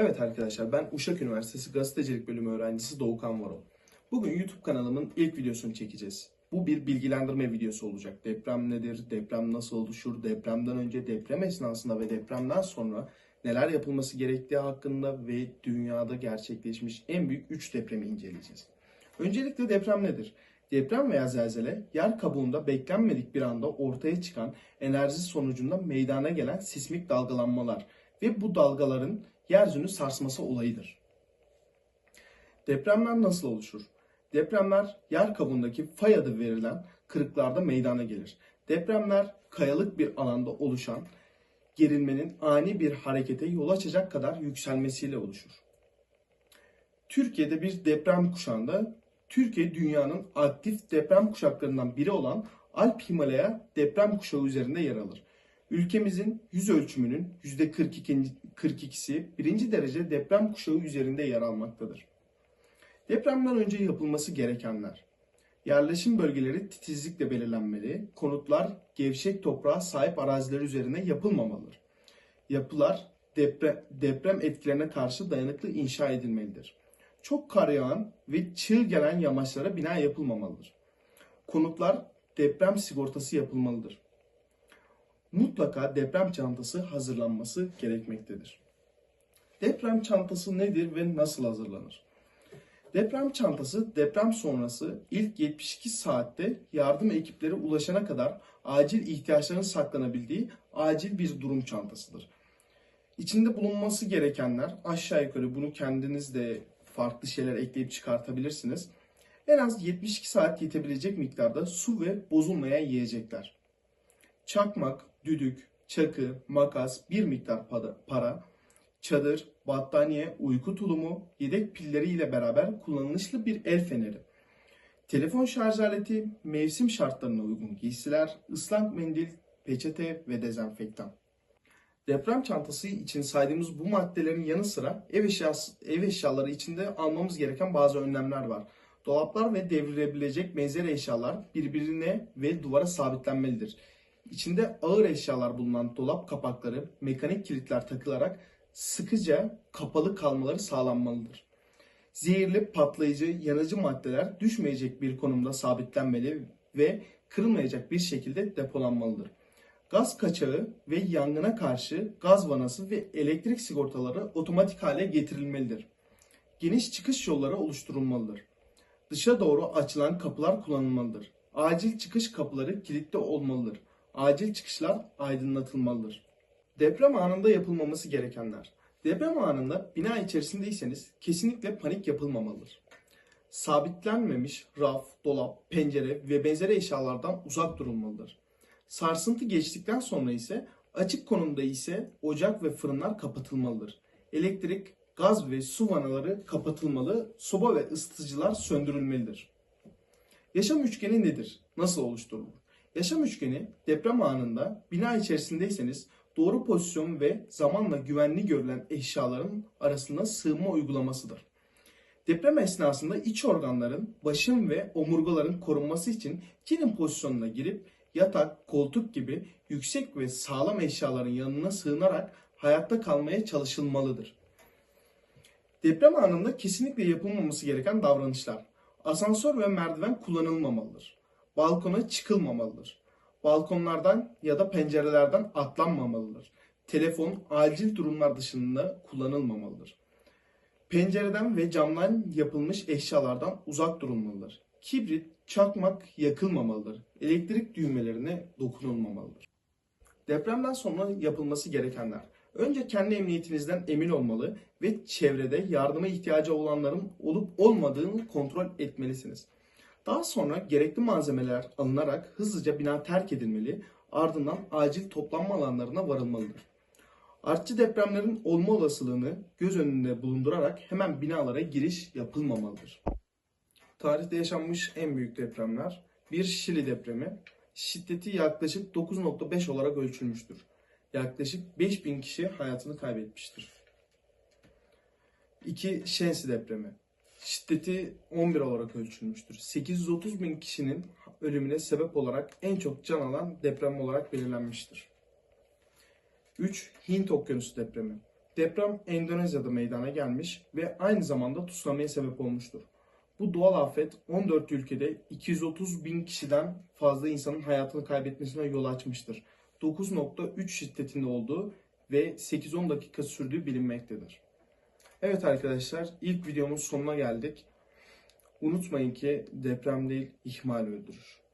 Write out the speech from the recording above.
Evet arkadaşlar ben Uşak Üniversitesi Gazetecilik Bölümü öğrencisi Doğukan Varol. Bugün YouTube kanalımın ilk videosunu çekeceğiz. Bu bir bilgilendirme videosu olacak. Deprem nedir, deprem nasıl oluşur, depremden önce, deprem esnasında ve depremden sonra neler yapılması gerektiği hakkında ve dünyada gerçekleşmiş en büyük 3 depremi inceleyeceğiz. Öncelikle deprem nedir? Deprem veya zelzele yer kabuğunda beklenmedik bir anda ortaya çıkan enerji sonucunda meydana gelen sismik dalgalanmalar ve bu dalgaların yeryüzünü sarsması olayıdır. Depremler nasıl oluşur? Depremler yer kabuğundaki fay adı verilen kırıklarda meydana gelir. Depremler kayalık bir alanda oluşan gerilmenin ani bir harekete yol açacak kadar yükselmesiyle oluşur. Türkiye'de bir deprem kuşağında Türkiye dünyanın aktif deprem kuşaklarından biri olan Alp Himalaya deprem kuşağı üzerinde yer alır. Ülkemizin yüz ölçümünün %42, 42'si birinci derece deprem kuşağı üzerinde yer almaktadır. Depremden önce yapılması gerekenler. Yerleşim bölgeleri titizlikle belirlenmeli, konutlar gevşek toprağa sahip araziler üzerine yapılmamalıdır. Yapılar deprem, deprem etkilerine karşı dayanıklı inşa edilmelidir. Çok kar yağan ve çığ gelen yamaçlara bina yapılmamalıdır. Konutlar deprem sigortası yapılmalıdır mutlaka deprem çantası hazırlanması gerekmektedir. Deprem çantası nedir ve nasıl hazırlanır? Deprem çantası deprem sonrası ilk 72 saatte yardım ekipleri ulaşana kadar acil ihtiyaçların saklanabildiği acil bir durum çantasıdır. İçinde bulunması gerekenler aşağı yukarı bunu kendiniz de farklı şeyler ekleyip çıkartabilirsiniz. En az 72 saat yetebilecek miktarda su ve bozulmayan yiyecekler. Çakmak, düdük, çakı, makas, bir miktar para, çadır, battaniye, uyku tulumu, yedek pilleri ile beraber kullanışlı bir el feneri, telefon şarj aleti, mevsim şartlarına uygun giysiler, ıslak mendil, peçete ve dezenfektan. Deprem çantası için saydığımız bu maddelerin yanı sıra ev, eşyası, ev eşyaları içinde almamız gereken bazı önlemler var. Dolaplar ve devrilebilecek benzer eşyalar birbirine ve duvara sabitlenmelidir. İçinde ağır eşyalar bulunan dolap kapakları mekanik kilitler takılarak sıkıca kapalı kalmaları sağlanmalıdır. Zehirli, patlayıcı, yanıcı maddeler düşmeyecek bir konumda sabitlenmeli ve kırılmayacak bir şekilde depolanmalıdır. Gaz kaçağı ve yangına karşı gaz vanası ve elektrik sigortaları otomatik hale getirilmelidir. Geniş çıkış yolları oluşturulmalıdır. Dışa doğru açılan kapılar kullanılmalıdır. Acil çıkış kapıları kilitli olmalıdır acil çıkışlar aydınlatılmalıdır. Deprem anında yapılmaması gerekenler. Deprem anında bina içerisindeyseniz kesinlikle panik yapılmamalıdır. Sabitlenmemiş raf, dolap, pencere ve benzeri eşyalardan uzak durulmalıdır. Sarsıntı geçtikten sonra ise açık konumda ise ocak ve fırınlar kapatılmalıdır. Elektrik, gaz ve su vanaları kapatılmalı, soba ve ısıtıcılar söndürülmelidir. Yaşam üçgeni nedir? Nasıl oluşturulur? Yaşam üçgeni deprem anında bina içerisindeyseniz doğru pozisyon ve zamanla güvenli görülen eşyaların arasında sığınma uygulamasıdır. Deprem esnasında iç organların, başın ve omurgaların korunması için kilin pozisyonuna girip yatak, koltuk gibi yüksek ve sağlam eşyaların yanına sığınarak hayatta kalmaya çalışılmalıdır. Deprem anında kesinlikle yapılmaması gereken davranışlar. Asansör ve merdiven kullanılmamalıdır balkona çıkılmamalıdır. Balkonlardan ya da pencerelerden atlanmamalıdır. Telefon acil durumlar dışında kullanılmamalıdır. Pencereden ve camdan yapılmış eşyalardan uzak durulmalıdır. Kibrit, çakmak yakılmamalıdır. Elektrik düğmelerine dokunulmamalıdır. Depremden sonra yapılması gerekenler. Önce kendi emniyetinizden emin olmalı ve çevrede yardıma ihtiyacı olanların olup olmadığını kontrol etmelisiniz. Daha sonra gerekli malzemeler alınarak hızlıca bina terk edilmeli, ardından acil toplanma alanlarına varılmalıdır. Artçı depremlerin olma olasılığını göz önünde bulundurarak hemen binalara giriş yapılmamalıdır. Tarihte yaşanmış en büyük depremler bir Şili depremi. Şiddeti yaklaşık 9.5 olarak ölçülmüştür. Yaklaşık 5000 kişi hayatını kaybetmiştir. 2. Şensi depremi şiddeti 11 olarak ölçülmüştür. 830 bin kişinin ölümüne sebep olarak en çok can alan deprem olarak belirlenmiştir. 3. Hint Okyanusu depremi. Deprem Endonezya'da meydana gelmiş ve aynı zamanda tsunami'ye sebep olmuştur. Bu doğal afet 14 ülkede 230 bin kişiden fazla insanın hayatını kaybetmesine yol açmıştır. 9.3 şiddetinde olduğu ve 8-10 dakika sürdüğü bilinmektedir. Evet arkadaşlar ilk videomuz sonuna geldik. Unutmayın ki deprem değil ihmal öldürür.